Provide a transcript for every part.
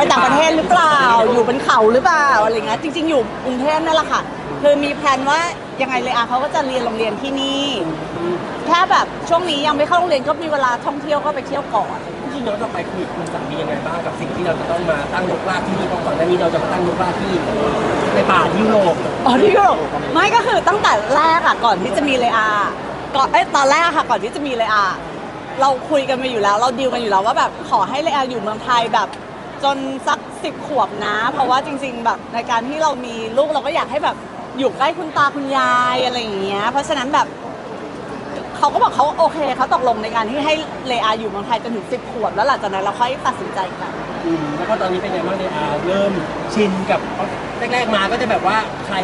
ไปต่างประเทศหรือเปล่า อยู่บนเขาหรือเปล่าอะไรเงี้ยจริง ๆ อยู่กรุงเทพนั่นแหละค่ะคือมีแผนว่ายังไงเลยอาเขาก็จะเรียนโรงเรียนที่นี่แค่แบบช่วงนี้ยังไม่เข้าโรงเรียนก็มีเวลาท่องเที่ยวก็ไปเที่ยวก่อนจริงๆย้อนกลับไปคือคุณสามียังไงบ้างกับสิ่งที่เราจะต้องมาตั้งรกรากที่นี่เพราะก่อนหน้านี้เราจะมาตั้งรกรากที่ในป่าที่ยุโรปอ๋อที่ยุโรปไม่ก็คือตั้งแต่แรกอะก่อนที่จะมีเลยอาก่อนเอ้ยตอนแรกอะค่ะก่อนที่จะมีเลยอาเราคุยกันมาอยู่แล้ว เราดีลกันอยู่แล้วว่าแบบขอให้เลยอาอยู่เมืองไทยแบบ จนสักสิบขวบนะ เพราะว่าจริง ๆ แบบในการที่เรามีลูกเราก็อยากให้แบบอยู่ใกล้คุณตาคุณยายอะไรอย่างเงี้ย เพราะฉะนั้นแบบเขาก็บอกเขาโอเคเขาตกลงในการที่ให้เลอาอยู่เมืองไทยจนถึงสิบขวบแล้วหลังจากนั้นเราค่อยตัดสินใจกันอืมแล้วก็ตอนนี้เป็นไงบ้างเนี่ยอาเริ่มชินกับแรกๆมาก็จะแบบว่าใคร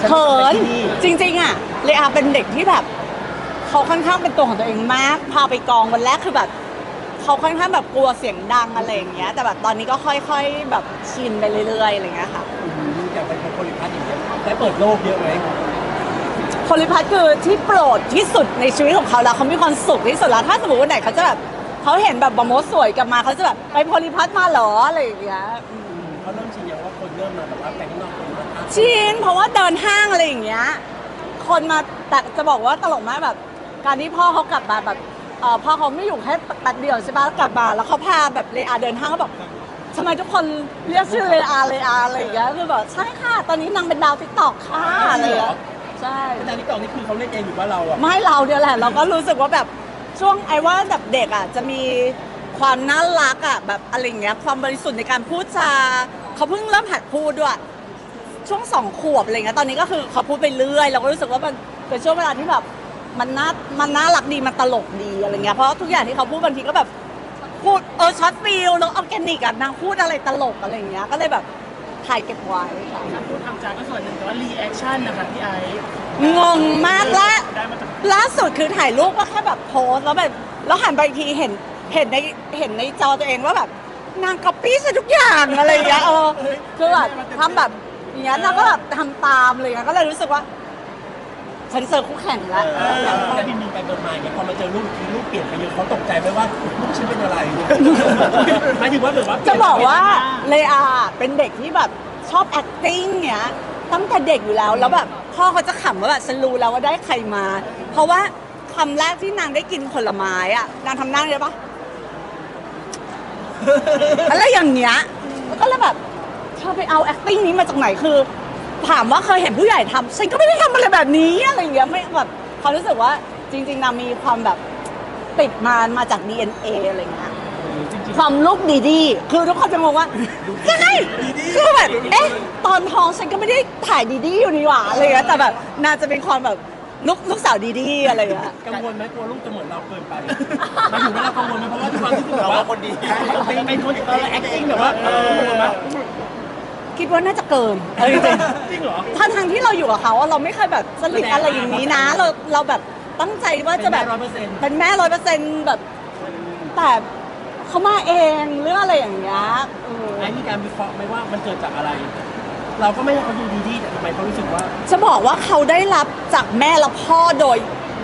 ฉัเขิไปนที่นี่จริง ๆ อะเลอาเป็นเด็กที่แบบเขาค่อนข้างเป็นตัวของตัวเองมาก พาไปกองวันแรกคือแบบ เขาค่อนข้างแบบกลัวเสียงดังอะไรอย่างเงี้ย แต่แบบตอนนี้ก็ค่อยๆแบบชินไปเรื่อยๆอะไรอย่างเงี้ยค่ะอืมอยากเป็นคนโพลิพัทอย่างเงี้ยได้เปิดโลกเยอะไหมโพลิพัทคือที่โปรดที่สุดในชีวิตของเขาแล้วเขามีความสุขที่สุดแล้วถ้าสมมติวันไหนเขาจะแบบเขาเห็นแบบบอมโมสสวยกลับมาเขาจะแบบไปโพลิพัทมาเหรออะไรอย่างเงี้ยอืมอืมเขาเริ่มชินอย่างว่าคนเริ่มมาแบบว่าแต่งข้างนอกคนมาทักชินเพราะว่าเดินห้างอะไรอย่างเงี้ยคนมาแต่จะบอกว่าตลกมากแบบ การที่พ่อเขากลับมาแบบ เออพ่อเขาไม่อยู่แค่แป๊บเดียวใช่ปะกลับมาแล้วเขาพาแบบเลอาเดินห้างเขาบอกทำไมทุกคนเรียกชื่อเลอาเลอาอะไรอย่างเงี้ยคือแบบใช่ค่ะ ตอนนี้นางเป็นดาวติ๊กตอกค่ะอะไรอย่างเงี้ยใช่ แต่ที่ต่อนี่คือเขาเล่นเองหรือว่าเราอะ ไม่เราเนี่ยแหละเราก็รู้สึกว่าแบบช่วงไอ้ว่าแบบเด็กอะจะมีความน่ารักอะแบบอะไรอย่างเงี้ยความบริสุทธิ์ในการพูดจาเขาเพิ่งเริ่มหัดพูดด้วย ช่วงสองขวบอะไรเงี้ยตอนนี้ก็คือเขาพูดไปเรื่อย เราก็รู้สึกว่ามันเป็นช่วงเวลาที่แบบ มันน่ามันน่ารักดีมันตลกดีอะไรเงี้ยเพราะทุกอย่างที่เขาพูดบางทีก็แบบพูดเออช็อตฟิลแล้วออร์แกนิกอะนางพูดอะไรตลกอะไรเงี้ยก็เลยแบบถ่ายเก็บไว้ค่ะพูดทำจากก็ส่วนหนึ่งแต่ว่ารีแอคชั่นนะคะพี่ไอซ์งงมากและได้มาจากล่าสุดคือถ่ายรูปก็แค่แบบโพสต์แล้วแบบแล้วหันไปอีกทีเห็นเห็นในเห็นในจอตัวเองว่าแบบนางก๊อปปี้ซะทุกอย่างอะไรอย่างเงี้ยเออคือแบบทำแบบอย่างเงี้ยนางก็แบบทำตามเลยก็เลยรู้สึกว่า ฉันเจอคู่แข่งแล้วแล้วบินบินไปเบินมาเนี่ยพอมาเจอรูปทีรูปเปลี่ยนไปเยอะเขาตกใจไหมว่าลูกฉันเป็นอะไรหมายถึงว่าแบบว่าจะบอกว่าเลอาเป็นเด็กที่แบบชอบ acting เนี้ยตั้งแต่เด็กอยู่แล้วแล้วแบบพ่อเขาจะขำว่าแบบฉันรู้แล้วว่าได้ใครมา เพราะว่าคำแรกที่นางได้กินผลไม้อะนางทำหนั่งได้ปะอะไรอย่างเงี้ยก็เลยแบบเธอไปเอา acting นี้มาจากไหนคือ ถามว่าเคยเห็นผู้ใหญ่ทำฉันก็ไม่ได้ทำอะไรแบบนี้อะไรอย่างเงี้ยไม่แบบเขารู้สึกว่าจริงๆนางมีความแบบติดมามาจาก DNA อะไรอย่างเงี้ยความลูกดีดีคือทุกคนจะงงว่าใช่คือแบบเอ๊ะตอนท้องฉันก็ไม่ได้ถ่ายดีดีอยู่นี่หว่าอะไรอย่างเงี้ยแต่แบบน่าจะเป็นความแบบลูกลูกสาวดีดีอะไรอย่างเงี้ย กังวลไหมกลัวลูกจะเหมือนเราเกินไปหมายถึงว่าเรากังวลไหมเพราะว่าทุกคนที่แบบว่าคนดีเป็นคนเออ acting แบบว่าเออ คิดว่าน่าจะเกินเออจริงจริงเหรอ ๆถ้าทางที่เราอยู่กับเขาอะเราไม่เคยแบบสลิดอะไรอย่างนี้นะ เราเราแบบตั้งใจว่าจะแบบร้อยเปอร์เซ็นต์เป็นแม่ร้อยเปอร์เซ็นต์แบบแต่เขามาเองหรืออะไรอย่างเงี้ยเออ ไอ้มีการวิเคราะห์ไหมว่ามันเกิดจากอะไร เราก็ไม่ให้เขาดูดีๆแต่ทำไมเขารู้สึกว่าจะบอกว่าเขาได้รับจากแม่และพ่อโดย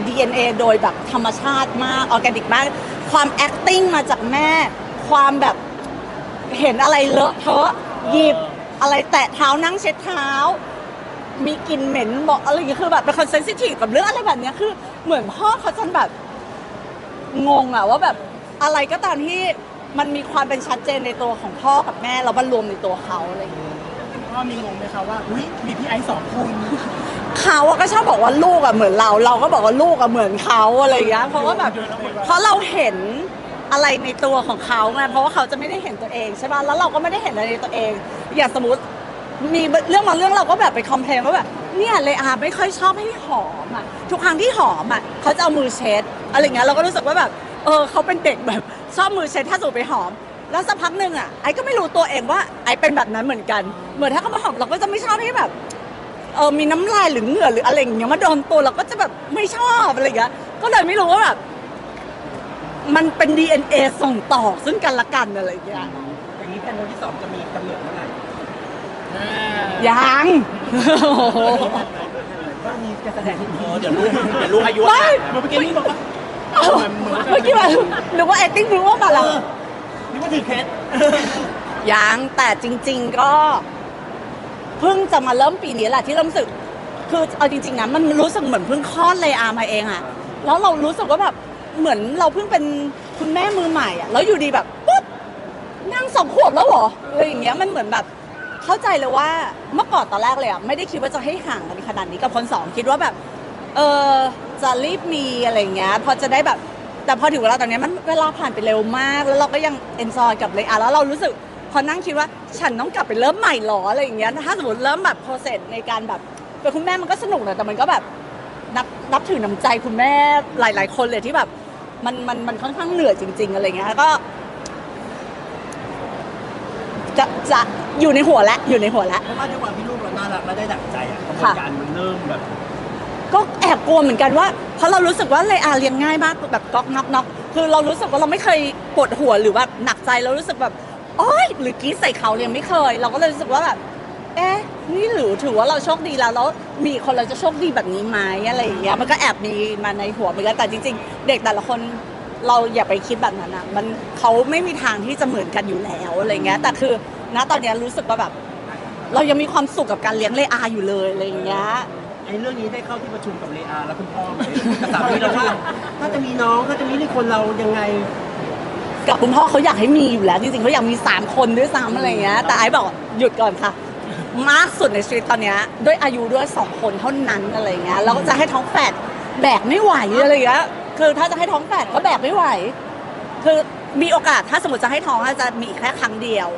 DNA โดยแบบธรรมชาติมากออร์แกนิกมาก ความ acting มาจากแม่ ความแบบเห็นอะไรเลอะเทอะหยิบ อะไรแตะเท้านั่งเช็ดเท้า มีกลิ่นเหม็นบอกอะไรอย่างเงี้ยคือแบบเป็นคนเซนซิทีฟกับเรื่องอะไรแบบเนี้ยคือเหมือนพ่อเขาจนแบบงงอะว่าแบบอะไรก็ตามที่มันมีความเป็นชัดเจนในตัวของพ่อกับแม่แล้วมันรวมในตัวเขาอะไรอย่างเงี้ย พ่อมีงงไหมคะว่าอุ้ยมีพี่ไอซ์สองคนเขาอะก็ชอบบอกว่าลูกอะเหมือนเรา เราก็บอกว่าลูกอะเหมือนเขาอะไรอย่างเงี้ยเพราะว่าแบบเพราะเราเห็นอะไรในตัวของเขาไงเพราะว่าเขาจะไม่ได้เห็นตัวเองใช่ป่ะแล้วเราก็ไม่ได้เห็นอะไรในตัวเอง อย่างสมมติมีเรื่องบางเรื่องเราก็แบบไปคอมเพลนว่าแบบเนี่ยเลยอาไม่ค่อยชอบให้หอมอะทุกครั้งที่หอมอะเขาจะเอามือเช็ดอะไรเงี้ยเราก็รู้สึกว่าแบบเออเขาเป็นเด็กแบบชอบมือเช็ดถ้าสูบไปหอม แล้วสักพักหนึ่งอะไอ้ก็ไม่รู้ตัวเองว่าไอ้เป็นแบบนั้นเหมือนกัน เหมือนถ้าเขามาหอมเราก็จะไม่ชอบให้แบบเออมีน้ำลายหรือเหงื่อหรืออะไรอย่างเงี้ยมาโดนตัวเราก็จะแบบไม่ชอบอะไรเงี้ยก็เลยไม่รู้ว่าแบบมันเป็น DNA ส่งต่อซึ่งกันและกันอะไรอย่างเงี้ยอย่างนี้แผนวันที่สองจะมีกำเนิดเมื่อไหร่ ยังโอ้โหก็มีการแสดงที่ดีเดี๋ยวลูกเดี๋ยวลูกอายุไม่เมื่อกี้นี่บอกว่าเอ้าเมื่อกี้ว่าหรือว่า acting รู้ว่ามาแล้วนึกว่าถือเคสยังแต่จริง ๆก็เพิ่งจะมาเริ่มปีนี้แหละที่เริ่มรู้สึก คือเอาจริง ๆนะมันรู้สึกเหมือนเพิ่งคลอดเลยอามาเองอะแล้วเรารู้สึกว่าแบบเหมือนเราเพิ่งเป็นคุณแม่มือใหม่อะแล้วอยู่ดีแบบปุ๊บนั่งสองขวบแล้วเหรออะไรอย่างเงี้ยมันเหมือนแบบ เข้าใจเลยว่าเมื่อก่อนตอนแรกเลยอะไม่ได้คิดว่าจะให้ห่างกันขนาดนี้กับคนสองคิดว่าแบบเออจะรีบมีอะไรเงี้ยพอจะได้แบบแต่พอถึงเวลาตอนนี้มันเวลาผ่านไปเร็วมาก แล้วเราก็ยังเอนจอยกับเลยอะแล้วเรารู้สึกพอนั่งคิดว่าฉันต้องกลับไปเริ่มใหม่หรออะไรอย่างเงี้ยถ้าสมมติเริ่มแบบโปรเซสในการแบบเป็นคุณแม่มันก็สนุกนะแต่มันก็แบบนับนับถือน้ำใจคุณแม่หลาย ๆ คนเลยที่แบบมันมันมันค่อนข้างเหนื่อยจริง ๆ อะไรเงี้ยแล้วก็ จะจะอยู่ในหัวแล้วอยู่ในหัวแล้ว เพราะว่าด้วยความที่ลูกเราน่ารักและได้ดั่งใจอะกระบวนค่ะการมันเริ่มแบบก็แอบกลัวเหมือนกันว่า เพราะเรารู้สึกว่าเลยอาเลี้ยงง่ายมากแบบก๊อกน็อกน็อกคือเรารู้สึกว่าเราไม่เคยปวดหัวหรือว่าหนักใจเรารู้สึกแบบโอ๊ยหรือกรีดใส่เขาเนี่ยไม่เคย เราก็เลยรู้สึกว่าแบบเอ๊ะนี่หรือถือว่าเราโชคดีแล้วแล้วมีคนเราจะโชคดีแบบนี้ไหมอะไรอย่างเงี้ยมันก็แอบมีมาในหัวเหมือนกันแต่จริง ๆ เด็กแต่ละคน เราอย่าไปคิดแบบนั้นนะมันเขาไม่มีทางที่จะเหมือนกันอยู่แล้วอะไรเงี้ยแต่คือณตอนเนี้ยรู้สึกว่าแบบ เรายังมีความสุขกับการเลี้ยงเลอาอยู่เลยอะไรอย่างเงี้ยไอ้เรื่องนี้ได้เข้าที่ประชุมกับเลอาและคุณพ่อไหมกับสามีเราว่า ถ้าจะมีน้องถ้าจะมีคนเรายังไง กับคุณพ่อเขาอยากให้มีอยู่แล้วจริงๆเขาอยากมี3คนด้วยซ้ำอะไรเงี้ยแต่ไอ้บอกหยุดก่อนค่ะ มากสุดในชีวิตตอนเนี้ยด้วยอายุด้วย2คนเท่านั้นอะไรเงี้ยแล้วก็จะให้ท้องแฝดแบกไม่ไหวอะไรเงี้ย คือถ้าจะให้ท้องแฝดก็แบกไม่ไหว คือมีโอกาสถ้าสมมติจะให้ท้องอาจจะมีแค่ครั้งเดียว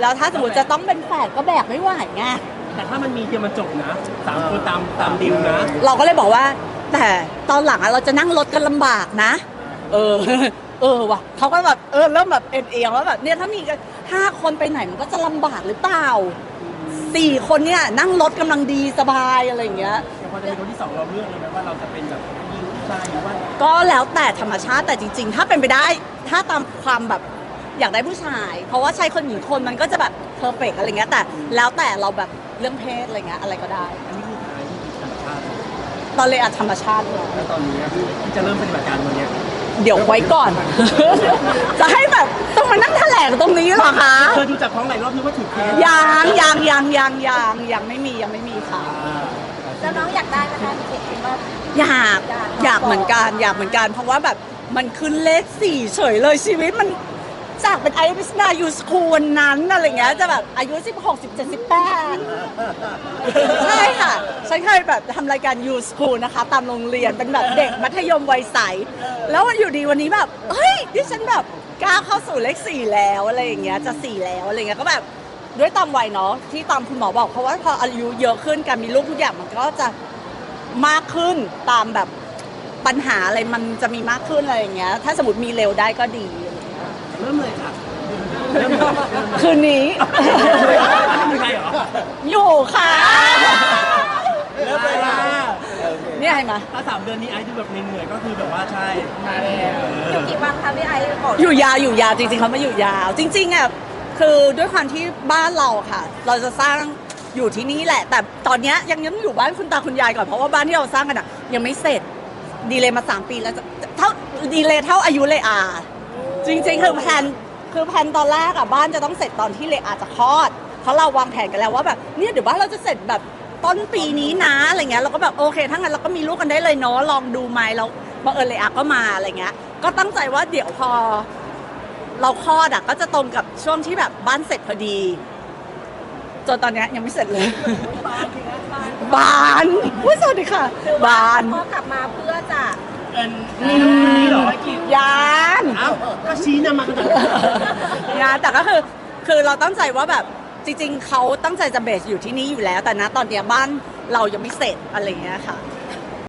แล้วถ้าสมมติจะต้องเป็นแฝดก็แบกไม่ไหวไงแต่ถ้ามันมีเดียวมันจบนะสามคนตามตามดิวนะ เราก็เลยบอกว่า แต่ตอนหลังอะเราจะนั่งรถกันลำบากนะ เออ เออว่ะเขาก็แบบเออเริ่มแบบเอ็นเอียงแล้วแบบเนี่ยถ้ามีกันห้าคนไปไหนมันก็จะลำบากหรือเปล่าสี่คนเนี่ยนั่งรถกำลังดีสบายอะไรอย่างเงี้ยแต่พอจะมีคนที่สองเราเลือกเลยไหมว่าเราจะเป็นแบบ ผู้หญิงผู้ชายหรือว่าก็แล้วแต่ธรรมชาติแต่จริง ๆ ถ้าเป็นไปได้ถ้าตามความแบบอยากได้ผู้ชาย เพราะว่าชายคนหญิงคนมันก็จะแบบเพอร์เฟกอะไรเงี้ยแต่แล้วแต่เราแบบเรื่องเพศอะไรเงี้ยอะไรก็ได้ อันนี้คือทางที่ธรรมชาติตอนเลยอาจธรรมชาติเลยแล้วตอนนี้ที่จะเริ่มปฏิบัติการวันเนี้ยเดี๋ยวไว้ก่อน จะให้แบบต้องมานั่งแถลงตรงนี้เหรอคะเคยดูจากท้องไหนรอบนึงว่าถือเคสยังยังยังยังยังยังไม่มียังไม่มีค่ะอ่าแล้วน้องอยากได้ไหมคะพี่เอกคิดว่า อยากอยากเหมือนกันอยากเหมือนกัน เพราะว่าแบบมันขึ้นเลขสี่เฉยเลยชีวิตมันจากเป็นไอริสนายูสคูลนั้นอะไรเงี้ยจะแบบอายุ 16 17 18 ใช่ค่ะ ฉันเคยแบบทำรายการยูสคูลนะคะ ตามโรงเรียนเป็นแบบเด็กมัธยมวัยใส แล้วอยู่ดีวันนี้แบบ เฮ้ยดิฉันแบบก้าวเข้าสู่เลขสี่แล้วอะไรอย่างเงี้ยจะสี่แล้วอะไรเงี้ยก็แบบด้วยตามวัยเนาะที่ตามคุณหมอบอกเพราะว่าพออายุเยอะขึ้นการมีลูกทุกอย่างมันก็จะ มากขึ้นตามแบบปัญหาอะไรมันจะมีมากขึ้นอะไรอย่างเงี้ย ถ้าสมมติมีเร็วได้ก็ดี เริ่มเลยค่ะเริ่มเลยคืนนี้ ไม่มีใครเหรออยู่ค่ะ เริ่มเลยค่ะเนี่ยเห็นไหมถ้าสามเดือนนี้ไอซ์ดูแบบเหนื่อยๆก็คือแบบว่าใช่อยู่กี่วันคะพี่ไอซ์บอกอยู่ยาวอยู่ยาวจริงๆเขามาอยู่ยาว จริงๆอะคือด้วยความที่บ้านเราค่ะ เราจะสร้าง อยู่ที่นี่แหละ แต่ตอนเนี้ยยังยังอยู่บ้านคุณตาคุณยายก่อนเพราะว่าบ้านที่เราสร้างกันอะ ยังไม่เสร็จดีเลยมาสามปีแล้วจะเท่าดีเลยเท่าอายุเลยอาจริงๆคือแผนคือแผนตอนแรกอะบ้านจะต้องเสร็จตอนที่เลอาจะคลอด เพราะเราวางแผนกันแล้วว่าแบบเนี่ยเดี๋ยวบ้านเราจะเสร็จแบบต้นปีนี้นะอะไรเงี้ยเราก็แบบโอเคถ้างั้นเราก็มีลูกกันได้เลยเนาะลองดูไหมแล้วบังเอิญเลอาก็มาอะไรเงี้ย ก็ตั้งใจว่าเดี๋ยวพอ เราคลอดอะก็จะตรงกับช่วงที่แบบบ้านเสร็จพอดี จนตอนเนี้ยยังไม่เสร็จเลยบานอุ้ยสวัสดีค่ะ บานพ่อกลับมาเพื่อจะเป็นอืมยานเอ้าก็ชี้นำมาขนาดนั้นยานแต่ก็คือคือเราตั้งใจว่าแบบจริง ๆเขาตั้งใจจะเบสอยู่ที่นี่อยู่แล้ว แต่นะตอนเนี้ยบ้านเรายังไม่เสร็จอะไรอย่างเงี้ยค่ะ